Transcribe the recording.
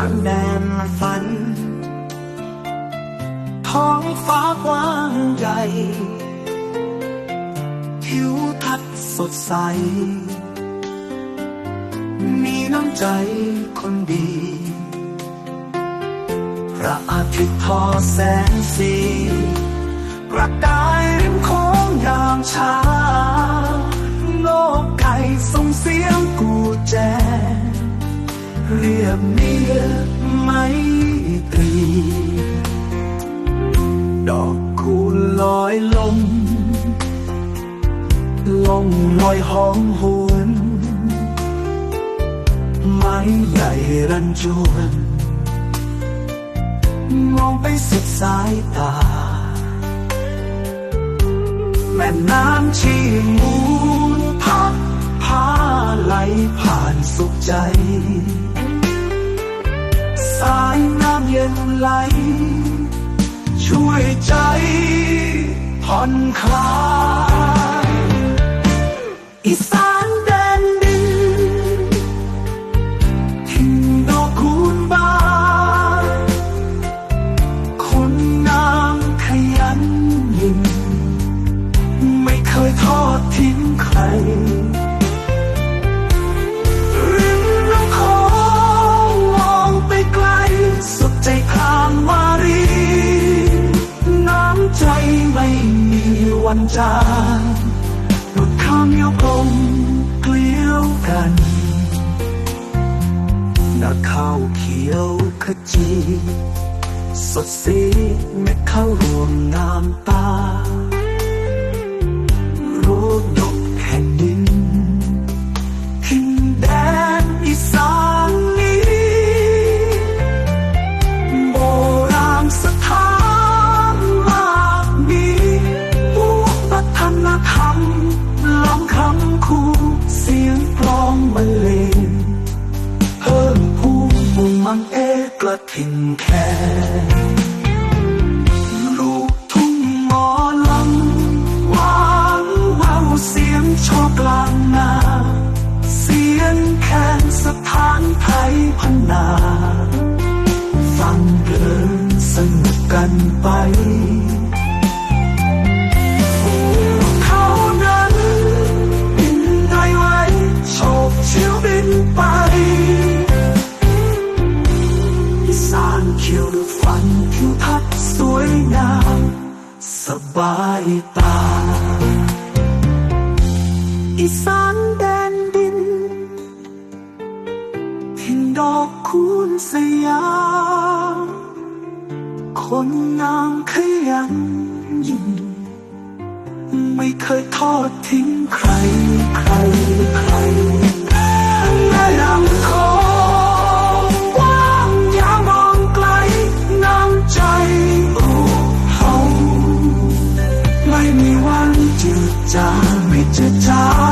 านแดนฝัน ท้องฟ้ากว้างใหญ่ทิวทัศน์สดใส มีน้ำใจคนดี พระอาทิตย์ทอแสงสีประกายริมโค้งยามเช้าโลกไก่ส่งเสียงกูแจ เรียบเนียไม่ตรี ดอกคูณลอยลมลงลอยหอมหวนไม้ใหญ่รันจวน มองไปสุดสายตา แม่น้ำชีมูลพัดพาไหลผ่านสุขใจ สายน้ำเย็นไหล ช่วยใจผ่อนคลายอีสานแดนดินทิ้งดอกคูณบานคนงามขยันยิ่งไม่เคยทอดทิ้งใคร วันจางดุดข้ามยกลมเกลียวกันนาข้าวเขียวขจี สดสีเม็ดข้าวรวมงามตา กระถิงแค่ลูกทุ่งหมอลำหวานแววเสียงโชกกลางนาเสียงแคนสถานไทยพันนาฟังเดินสนุกกันไป บายตา อีสานแดนดินถิ่นดอกคูณสยามคนงามขยันยิ่งไม่เคยทอดทิ้งใคร to talk.